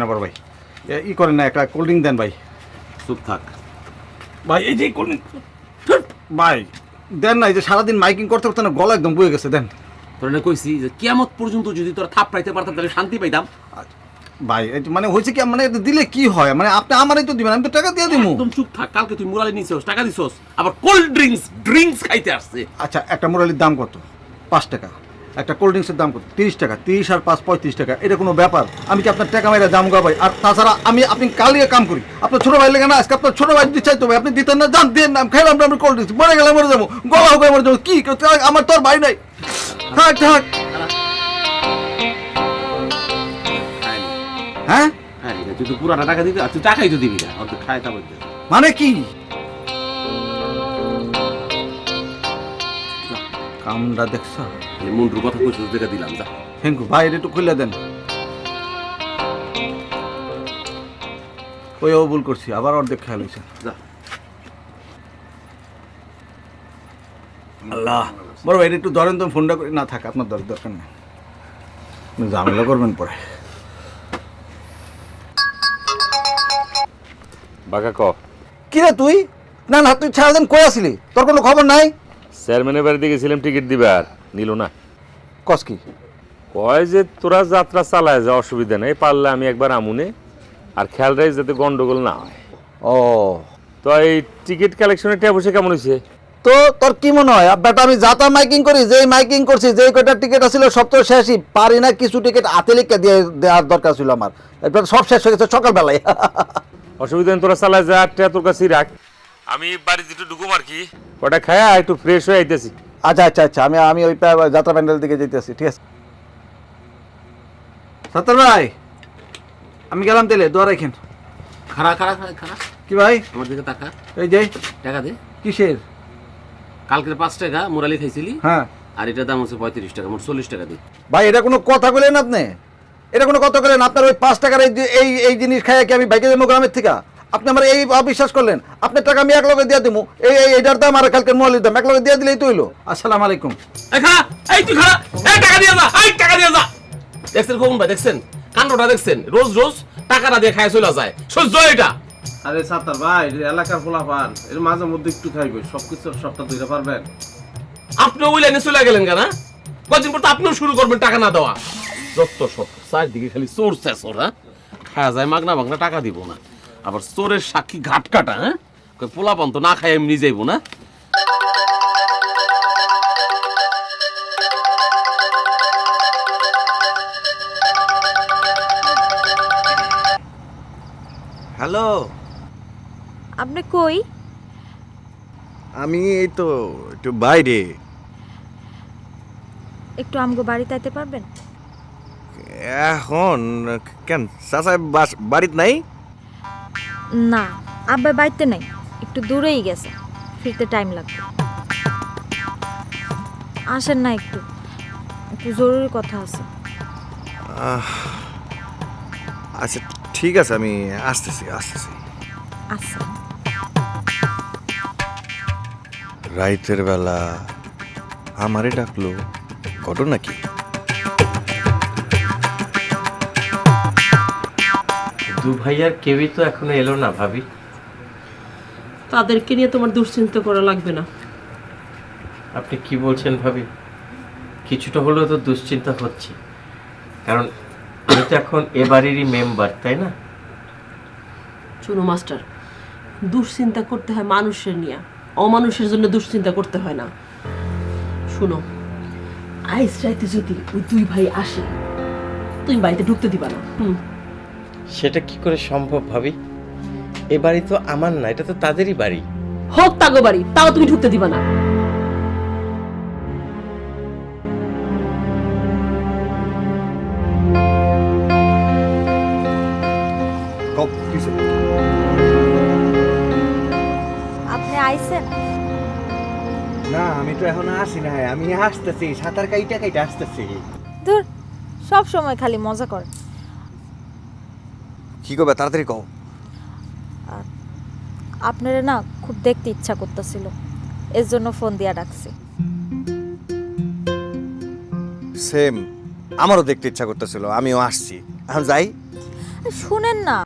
না ভাই। ই করেন না একটা কোল্ড ড্রিঙ্ক দেন ভাই। চুপ থাক। ভাই এই যে কোল্ড ড্রিঙ্ক ভাই দেন না এই যে সারাদিন মাইকিং করতে করতে না গলা একদম বয়ে গেছে দেন। তোর না কইছি যে কিয়ামত পর্যন্ত যদি তোরা থাপ পাইতে পারতাম তাহলে শান্তি পাইতাম। ভাই মানে হয়েছে কি মানে দিলে কি হয়? মানে আপনি আমারই তো দিবেন আমি তো টাকা দিয়ে দিবো একদম চুপ থাক কালকে তুই মুরালি নিছিস টাকা দিছস। আবার কোল্ড ড্রিঙ্কস ড্রিঙ্কস খাইতে আসছে। আচ্ছা একটা মুরালির দাম কত? পাঁচ টাকা। একটা কোল্ড ড্রিঙ্কসের দাম কত? তিরিশ টাকা তিরিশ আর পাঁচ পঁয়ত্রিশ টাকা এটা কোনো ব্যাপার। আমি কি আপনার টাকা মেরে দাম ভাই আর তাছাড়া আমি আপনি কালিয়ে কাম করি। আপনার ছোট ভাই লেগে না আজকে আপনার ছোট ভাই দিতে চাইতো ভাই আপনি দিতেন না জান দেন না খাইলাম না আমি কোল্ড ড্রিঙ্কস মরে গেলে মরে যাব গলা হোক মরে যাব কি? আমার তোর ভাই নাই। থাক থাক। হ্যাঁ? হ্যাঁ তুই তো পুরাটা টাকা দিতে আর তুই টাকাই তো দিবি না অর্ধেক খায় তারপর। মানে কি? কামটা দেখছ? এই মুন্ডুর কথা কইছিস দেখে দিলাম যা। থ্যাংক ইউ ভাই এটা একটু খুলে দেন। ওই ও ভুল করছি আবার অর্ধেক খেয়াল হয়েছে যা। আল্লাহ বড় ভাই একটু ধরেন তো ফোনটা করে না থাক আপনার দর দরকার নেই। ঝামেলা করবেন পরে। বাঁকা ক। কি রে তুই? না না তুই সারাদিন কই আসিলি? তোর কোনো খবর নাই? চেয়ারম্যানের বাড়িতে গেছিলাম টিকিট দিবার। নিল না। কস কি? কয় যে তোরা যাত্রা চালায় যা অসুবিধা নেই পারলে আমি একবার আমুনে আর খেয়ালটাই যাতে গন্ডগোল না হয়। ও। তো এই টিকিট কালেকশনের ট্যাব বসে কেমন হয়েছে তো তোর কি মনে হয়? আর বেটা আমি যাতা মাইকিং করি যেই মাইকিং করছি যেই কয়টা টিকিট আছিল সব তো শেষই। পারি না কিছু টিকিট হাতে লিখে দিয়ে দেওয়ার দরকার ছিল আমার। এরপর সব শেষ হয়ে গেছে সকালবেলায়। অসুবিধা নেই তোরা চালায় যা আর ট্যা তোর কাছেই রাখ। আমি বাড়িতে একটু ঢুকুম আর কি। ওটা খায়া একটু ফ্রেশ হয়ে আইতেছি। আচ্ছা আচ্ছা আচ্ছা আমি আমি ওই পা- যাত্রা প্যান্ডেল দিকে যেতেছি ঠিক আছে? সত্তর ভাই আমি গেলাম তেলে দোয়া রাখেন। খারা খারা খারা খারা কি ভাই? আমার দিকে টাকা। এই যে টাকা দে। কিসের? কালকের পাঁচ টাকা মুরালি খাইছিলি। হ্যাঁ। আর এটার দাম হচ্ছে পঁয়ত্রিশ টাকা মোট চল্লিশ টাকা দে। ভাই এটা কোনো কথা বলেন আপনি? এটা কোনো কথা বলেন আপনার ওই পাঁচ টাকার এই যে- এই এই জিনিস খাইয়া কি আমি বাইকে যাব গ্রামের থেকে? আপনি আমার এই অবিশ্বাস করলেন। আপনার টাকা আমি এক লগে দিয়ে দেবো এই এই এটার দাম আর কালকের মোয়ালির দাম। এক লগে দিয়ে দিলেই তো হইল। আসসালামু আলাইকুম। এই তুই খারা এই টাকা দিয়ে যা এই টাকা দিয়ে যা। দেখছেন কখন ভাই দেখছেন? কাণ্ডটা দেখছেন? রোজ রোজ টাকাটা দিয়ে খায় চলে যায়। সহ্য এটা। আরে সাতার ভাই এলাকার এর মাঝে মধ্যে একটু খাইবে সবকিছু সবটা ধরে পারবেন। আপনিও ওই লাইনে চলে গেলেন কেন কদিন পর তো আপনিও শুরু করবেন টাকা না দেওয়া। যত সব চারদিকে খালি চোর চেঁচোর হ্যাঁ? খাওয়া যায় মাগনা মাগনা টাকা দিব না। আবার চোরের সাক্ষী ঘাট কাটা হ্যাঁ? কই পোলাপান তো না খাই আমি যাইব না। হ্যালো। আপনি কই? আমি এই তো একটু বাইরে। একটু আমগো বাড়িতে আইতে পারবেন? এখন কেন? চাচা বাস বাড়িতে নাই? না আব্বা বাড়িতে নাই একটু দূরেই গেছে ফিরতে টাইম লাগবে। আসেন না একটু একটু জরুরি কথা আছে। আচ্ছা ঠিক আছে আমি আসতেছি আসতেছি। আচ্ছা। রাইতের বেলা আমারে ডাকলো ঘটনা কি? দু ভাইয়ার কেউই তো এখনও এলো না ভাবি। তাদেরকে নিয়ে তোমার দুশ্চিন্তা করা লাগবে না। আপনি কি বলছেন ভাবি? কিছুটা হলেও তো দুশ্চিন্তা হচ্ছে। কারণ আমি তো এখন এ বাড়িরই মেম্বার তাই না? শুনো মাস্টার দুশ্চিন্তা করতে হয় মানুষের নিয়ে। অমানুষের জন্য দুশ্চিন্তা করতে হয় না। শুনো আইস রাইতে যদি ওই দুই ভাই আসে তুমি বাড়িতে ঢুকতে দিবা না। হুম। সেটা কি করে সম্ভব ভাবি? এ বাড়ি তো আমার না এটা তো তাদেরই বাড়ি। হোক তাগো বাড়ি তাও তুমি ঢুকতে দিবা না। আপনি আইছেন? না আমি তো এখন আসি না আমি আসতেছি সাঁতার কাইটা কাইটা আসতেছি। ধুর সব সময় খালি মজা করে কি করবে? তাড়াতাড়ি কও। আপনারে না খুব দেখতে ইচ্ছা করতেছিল। এর জন্য ফোন দিয়া ডাকছি। সেম আমারও দেখতে ইচ্ছা করতেছিল আমিও আসছি। এখন যাই। শুনেন না।